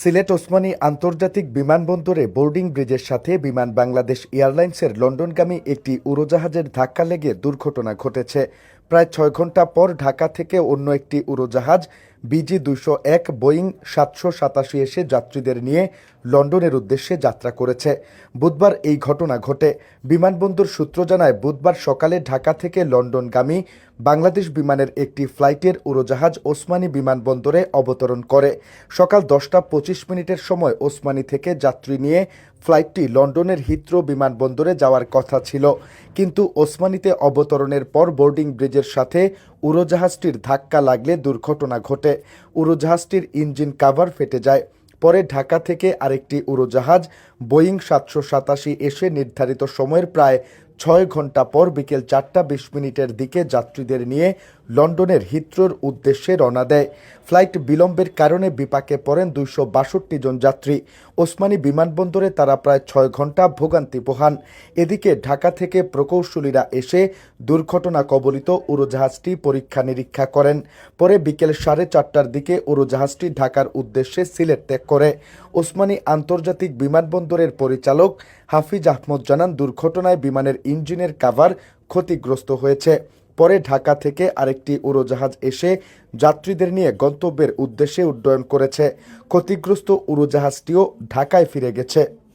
সিলেট ওসমানী আন্তর্জাতিক বিমানবন্দরে বোর্ডিং ব্রিজের সাথে বিমান বাংলাদেশ এয়ারলাইন্সের লন্ডনগামী একটি উড়োজাহাজের ধাক্কা লেগে দুর্ঘটনা ঘটেছে। প্রায় ছয় ঘণ্টা পর ঢাকা থেকে অন্য একটি উড়োজাহাজ বিজি দুশো এক বোয়িং সাতশো সাতাশি এসে যাত্রীদের নিয়ে লন্ডনের উদ্দেশ্যে যাত্রা করেছে। বুধবার এই ঘটনা ঘটে। বিমানবন্দর সূত্র জানায়, বুধবার সকালে ঢাকা থেকে লন্ডনগামী বাংলাদেশ বিমানের একটি ফ্লাইটের উড়োজাহাজ ওসমানী বিমানবন্দরে অবতরণ করে। সকাল দশটা পঁচিশ মিনিটের সময় ওসমানী থেকে যাত্রী নিয়ে ফ্লাইটটি লন্ডনের হিত্রো বিমানবন্দরে যাওয়ার কথা ছিল, কিন্তু ওসমানিতে অবতরণের পর বোর্ডিং ব্রিজের সাথে উড়োজাহাজটির ধাক্কা লাগলে দুর্ঘটনা ঘটে। উড়োজাহাজটির ইঞ্জিন কাভার ফেটে যায়। পরে ঢাকা থেকে আরেকটি উড়োজাহাজ, বোয়িং সাতশো সাতাশি এসে নির্ধারিত সময়ের প্রায় ছয় ঘণ্টা পর বিকেল চারটা বিশ মিনিটের দিকে যাত্রীদের নিয়ে লন্ডনের হিত্রোর উদ্দেশ্যে রওনা দেয়। ফ্লাইট বিলম্বের কারণে বিপাকে পড়েন দুইশো বাষট্টি জন যাত্রী। ওসমানী বিমানবন্দরে তারা প্রায় ছয় ঘণ্টা ভোগান্তি পোহান। এদিকে ঢাকা থেকে প্রকৌশলীরা এসে দুর্ঘটনা কবলিত উড়োজাহাজটি পরীক্ষা নিরীক্ষা করেন। পরে বিকেল সাড়ে চারটার দিকে উড়োজাহাজটি ঢাকার উদ্দেশ্যে সিলেট ত্যাগ করে। ওসমানী আন্তর্জাতিক বিমানবন্দরের পরিচালক হাফিজ আহমদ জানান, দুর্ঘটনায় বিমানের ইঞ্জিনের কাভার ক্ষতিগ্রস্ত হয়েছে। পরে ঢাকা থেকে আরেকটি উড়োজাহাজ এসে যাত্রীদের নিয়ে গন্তব্যের উদ্দেশ্যে উড্ডয়ন করেছে। ক্ষতিগ্রস্ত উড়োজাহাজটিও ঢাকায় ফিরে গেছে।